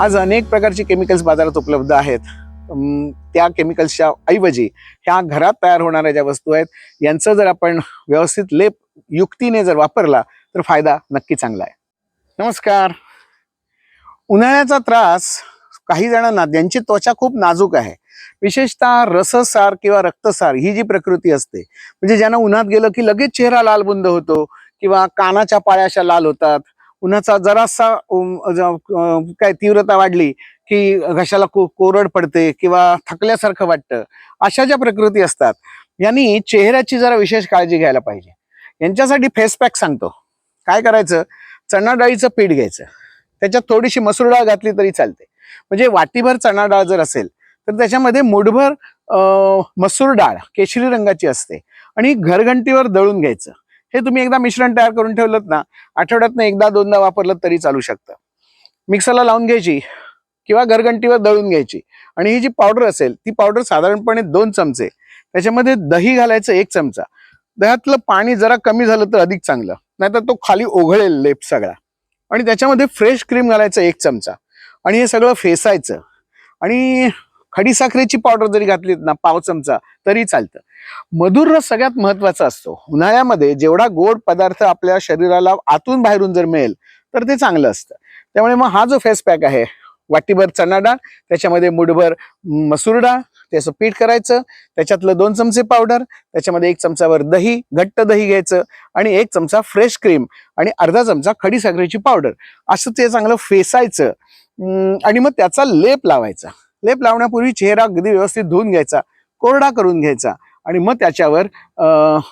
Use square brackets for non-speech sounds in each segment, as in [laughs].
आज अनेक प्रकारची केमिकल्स बाजारात उपलब्ध आहेत. त्या केमिकल्सच्या ऐवजी ह्या घरात तयार होणाऱ्या ज्या वस्तू आहेत यांचं जर आपण व्यवस्थित लेप युक्तीने जर वापरला तर फायदा नक्की चांगला आहे. नमस्कार. उन्हाळ्याचा त्रास काही जणांना ज्यांची त्वचा खूप नाजूक आहे विशेषतः रससार किंवा रक्तसार ही जी प्रकृती असते म्हणजे ज्यांना उन्हात गेलं की लगेच चेहरा लालबुंद होतो किंवा कानाच्या पाळ्या अशा लाल होतात उन्हाचा जरासा काय तीव्रता वाढली की घशाला को कोरड पडते किंवा थकल्यासारखं वाटतं अशा ज्या प्रकृती असतात यांनी चेहऱ्याची जरा विशेष काळजी घ्यायला पाहिजे. यांच्यासाठी फेस पॅक सांगतो. काय करायचं? चणा डाळीचं पीठ घ्यायचं. त्याच्यात थोडीशी मसूर डाळ घातली तरी चालते. म्हणजे वाटीभर चणा डाळ जर असेल तर त्याच्यामध्ये मुठभर मसूर डाळ केशरी रंगाची असते. आणि घरघंटीवर दळून घ्यायचं. हे तुम्ही एकदा मिश्रण तयार करून ठेवलं ना आठवड्यातनं एकदा दोनदा वापरलं तरी चालू शकतं. मिक्सरला लावून घ्यायची किंवा घरघंटीवर दळून घ्यायची. आणि ही जी पावडर असेल ती पावडर साधारणपणे दोन चमचे. त्याच्यामध्ये दही घालायचं एक चमचा. दह्यातलं पाणी जरा कमी झालं तर अधिक चांगलं. नाहीतर तो खाली ओघळेल लेप सगळा. आणि त्याच्यामध्ये फ्रेश क्रीम घालायचं एक चमचा. आणि हे सगळं फेसायचं. आणि खडीसाखरेची पावडर जरी घातलीत ना पाव चमचा तरी चालतं. मधुर रस सगळ्यात महत्त्वाचा असतो. उन्हाळ्यामध्ये जेवढा गोड पदार्थ आपल्या शरीराला आतून बाहेरून जर मिळेल तर ते चांगलं असतं. त्यामुळे मग हा जो फेस पॅक आहे वाटीभर चणा डाळ त्याच्यामध्ये मुठभर मसूर डाळ त्याचं पीठ करायचं त्याच्यातलं दोन चमचे पावडर त्याच्यामध्ये एक चमचावर दही घट्ट दही घ्यायचं आणि एक चमचा फ्रेश क्रीम आणि अर्धा चमचा खडी साखरेची पावडर. असं ते चांगलं फेसायचं आणि मग त्याचा लेप लावायचा. लेप लावण्यापूर्वी चेहरा अगदी व्यवस्थित धुवून घ्यायचा कोरडा करून घ्यायचा आणि मग त्याच्यावर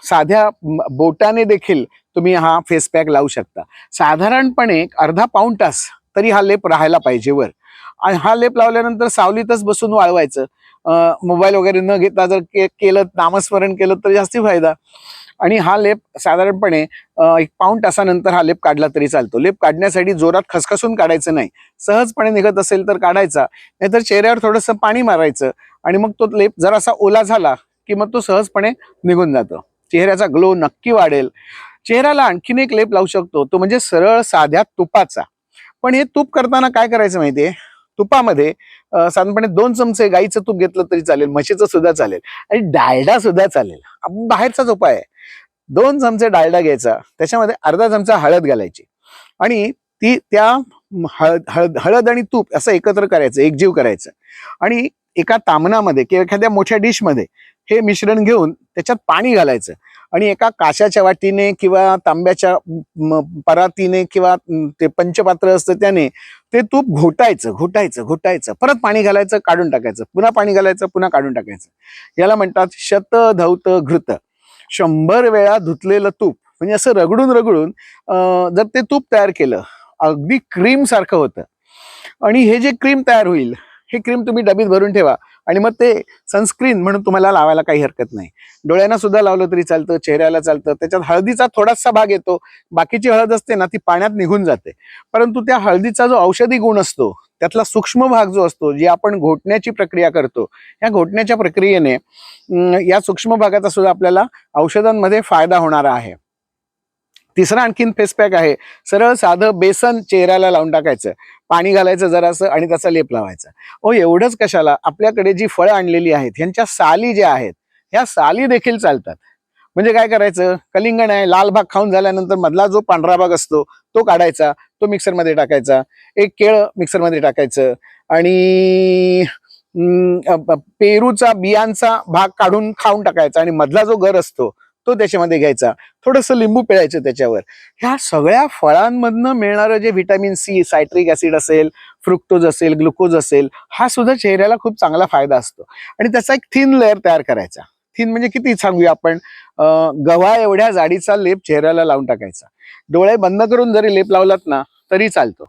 साध्या बोटाने देखील तुम्ही हा फेस पॅक लावू शकता. साधारणपणे एक अर्धा पाऊण तास तरी हा लेप राहायला पाहिजे वर. आणि हा लेप लावल्यानंतर सावलीतच बसून वाळवायचं. मोबाईल वगैरे न घेता जर के केलं नामस्मरण केलं तर जास्ती फायदा. आणि हा लेप साधारणपणे एक पाऊण तासानंतर हा लेप काढला तरी चालतो. लेप काढण्यासाठी जोरात खसखसून काढायचं नाही. सहजपणे निघत असेल तर काढायचा नाहीतर चेहऱ्यावर थोडंसं पाणी मारायचं आणि मग तो लेप जरासा ओला झाला की मग तो सहजपणे निघून जातो. चेहऱ्याचा ग्लो नक्की वाढेल. चेहऱ्याला आणखीन एक लेप लावू शकतो. तो म्हणजे सरळ साध्या तुपाचा. पण हे तूप करताना काय करायचं माहितीये? तुपामध्ये साधारणपणे दोन चमचे गाईचं तूप घेतलं तरी चालेल म्हशीचं सुद्धा चालेल आणि डालडा सुद्धा चालेल. बाहेरचाच उपाय आहे दोन चमचे डालडा घ्यायचा त्याच्यामध्ये अर्धा चमचा हळद घालायची आणि ती त्या हळद हळद हळद आणि तूप असं एकत्र करायचं एकजीव करायचं आणि एका तामणामध्ये किंवा एखाद्या मोठ्या डिशमध्ये हे मिश्रण घेऊन त्याच्यात पाणी घालायचं. आणि एका काशाच्या वाटीने किंवा तांब्याच्या परातीने किंवा ते पंचपात्र असतं त्याने ते तूप घोटायचं घोटायचं घोटायचं. परत पाणी घालायचं काढून टाकायचं. पुन्हा पाणी घालायचं पुन्हा काढून टाकायचं. याला म्हणतात शत धौत घृत. शंभर वेळा धुतलेलं तूप. म्हणजे असं रगडून रगडून जर ते तूप तयार केलं अगदी क्रीम सारखं होतं. आणि हे जे क्रीम तयार होईल हे क्रीम तुम्ही डबीत भरून ठेवा. आणि मग ते सनस्क्रीन म्हणून तुम्हाला लावायला काही हरकत नाही. डोळ्यांना सुद्धा लावलं तरी चालतं चेहऱ्याला चालतं त्याच्यात हळदीचा थोडासा भाग येतो. बाकीची हळद असते ना ती पाण्यात निघून जाते. परंतु त्या हळदीचा जो औषधी गुण असतो त्यातला सूक्ष्म भाग जो असतो जे आपण घोटण्याची प्रक्रिया करतो या घोटण्याच्या प्रक्रियेने या सूक्ष्म भागाचा सुद्धा आपल्याला औषधांमध्ये फायदा होणारा आहे. तिसरा आणखीन फेस पॅक आहे. सरळ साधं बेसन चेहऱ्याला लावून टाकायचं. पाणी घालायचं जरासं आणि त्याचा लेप लावायचा. ओ एवढंच कशाला? आपल्याकडे जी फळं आणलेली आहेत ह्यांच्या साली ज्या आहेत ह्या साली देखील चालतात. म्हणजे काय करायचं? कलिंगण आहे लाल भाग खाऊन झाल्यानंतर मधला जो पांढरा भाग असतो तो काढायचा तो मिक्सरमध्ये टाकायचा. एक केळ मिक्सरमध्ये टाकायचं आणि पेरूचा बियांचा भाग काढून खाऊन टाकायचा आणि मधला जो गर असतो तो त्याच्यामध्ये घ्यायचा. थोडंसं लिंबू पिळायचं त्याच्यावर. ह्या सगळ्या फळांमधनं मिळणारं जे व्हिटॅमिन सी सायट्रिक ऍसिड असेल फ्रुक्टोज असेल ग्लुकोज असेल हा सुद्धा चेहऱ्याला खूप चांगला फायदा असतो. आणि त्याचा एक थिन लेअर तयार करायचा. थिन म्हणजे किती सांगूया आपण? गव्हा एवढ्या जाडीचा लेप चेहऱ्याला लावून टाकायचा. डोळे बंद करून जरी लेप लावलात ना तरी चालतो.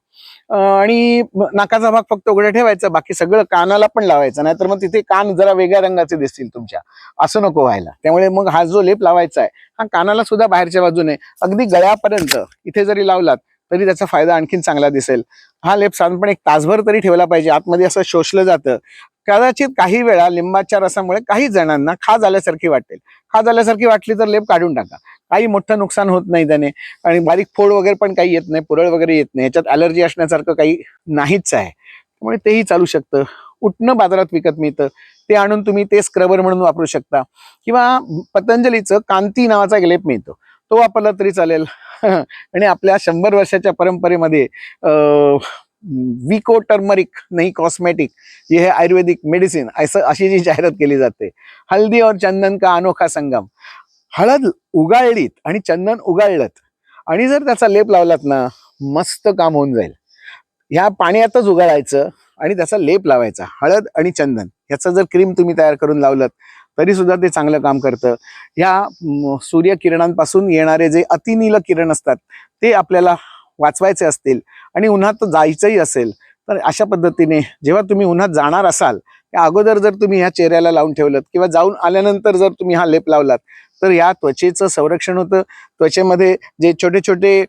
आणि नाकाचा भाग फक्त उघडा ठेवायचा बाकी सगळं कानाला पण लावायचं नाहीतर मग तिथे कान जरा वेगळ्या रंगाचे दिसतील तुमच्या. असं नको व्हायला. त्यामुळे मग हा जो लेप लावायचा आहे हा कानाला सुद्धा बाहेरच्या बाजूने अगदी गळ्यापर्यंत इथे जरी लावलात तरी त्याचा फायदा आणखीन चांगला दिसेल. हा लेप साधारणपणे एक तासभर तरी ठेवला पाहिजे. आतमध्ये असं शोषलं जातं. कदाचित काही वेळा लिंबाच्या रसामुळे काही जणांना खाज आल्यासारखी वाटेल. खाज आल्यासारखी वाटली तर लेप काढून टाका. काही मोठं नुकसान होत नाही त्याने. आणि बारीक फोड वगैरे पण काही येत नाही पुरळ वगैरे येत नाही. याच्यात अलर्जी असण्यासारखं काही नाहीच आहे. त्यामुळे तेही चालू शकतं. उठणं बाजारात विकत मिळतं. ते आणून तुम्ही ते स्क्रबर म्हणून वापरू शकता. किंवा पतंजलीचं कांती नावाचा एक लेप मिळतो. तो वापरला तरी चालेल. [laughs] आणि आपल्या शंभर वर्षाच्या परंपरेमध्ये विको टर्मरिक नाही कॉस्मेटिक हे आयुर्वेदिक मेडिसिन असं अशी जी जाहिरात केली जाते. हल्दी और चंदन का अनोखा संगम. हळद उगाळलीत आणि चंदन उगाळलत. आणि जर त्याचा लेप लावलात ना मस्त काम होऊन जाईल. ह्या पाण्यातच उगाळायचं आणि त्याचा लेप लावायचा. हळद आणि चंदन. ह्याचं जर क्रीम तुम्ही तयार करून लावलं तरी सुद्धा ते चांगलं काम करतं. ह्या सूर्यकिरणांपासून येणारे जे अतिनील किरण असतात ते आपल्याला वाचवायचे असतील आणि उन्हात जायचंही असेल. तर अशा पद्धतीने जेव्हा तुम्ही उन्हात जाणार असाल त्या अगोदर जर तुम्ही ह्या चेहऱ्याला लावून ठेवलं किंवा जाऊन आल्यानंतर जर तुम्ही हा लेप लावलात तर या त्वचेचं संरक्षण होतं. त्वचेमध्ये जे छोटे छोटे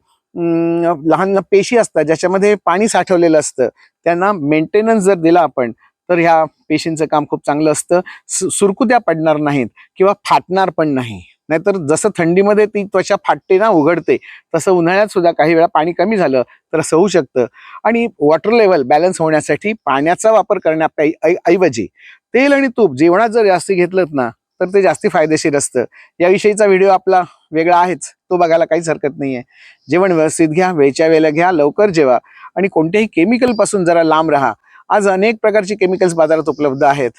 लहान पेशी असतात ज्याच्यामध्ये पाणी साठवलेलं असतं त्यांना मेंटेनन्स जर दिला आपण तर ह्या पेशींचं काम खूप चांगलं असतं. सु- सुरकुत्या पडणार नाहीत किंवा फाटणार पण नाही. नाहीतर जसं थंडीमध्ये ती त्वचा फाटते ना उघडते तसं उन्हाळ्यात सुद्धा काही वेळा पाणी कमी झालं तर असं होऊ शकतं. आणि वॉटर लेवल बॅलन्स होण्यासाठी पाण्याचा वापर करण्याऐवजी तेल आणि तूप जेवणात जर जास्ती घेतलं ना तर ते जास्ती फायदेशीर असतं. याविषयीचा व्हिडिओ आपला वेगळा आहेच. तो बघायला काहीच हरकत नाहीये. जेवण व्यवस्थित घ्या वेळच्या वेळेला घ्या लवकर जेवा आणि कोणत्याही केमिकलपासून जरा लांब राहा. आज अनेक प्रकारची केमिकल्स बाजारात उपलब्ध आहेत.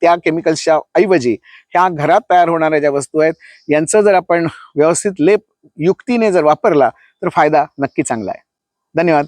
त्या केमिकल्सच्या ऐवजी ह्या घरात तयार होणाऱ्या ज्या वस्तू आहेत यांचं जर आपण व्यवस्थित लेप युक्तीने जर वापरला तर फायदा नक्की चांगला आहे. धन्यवाद.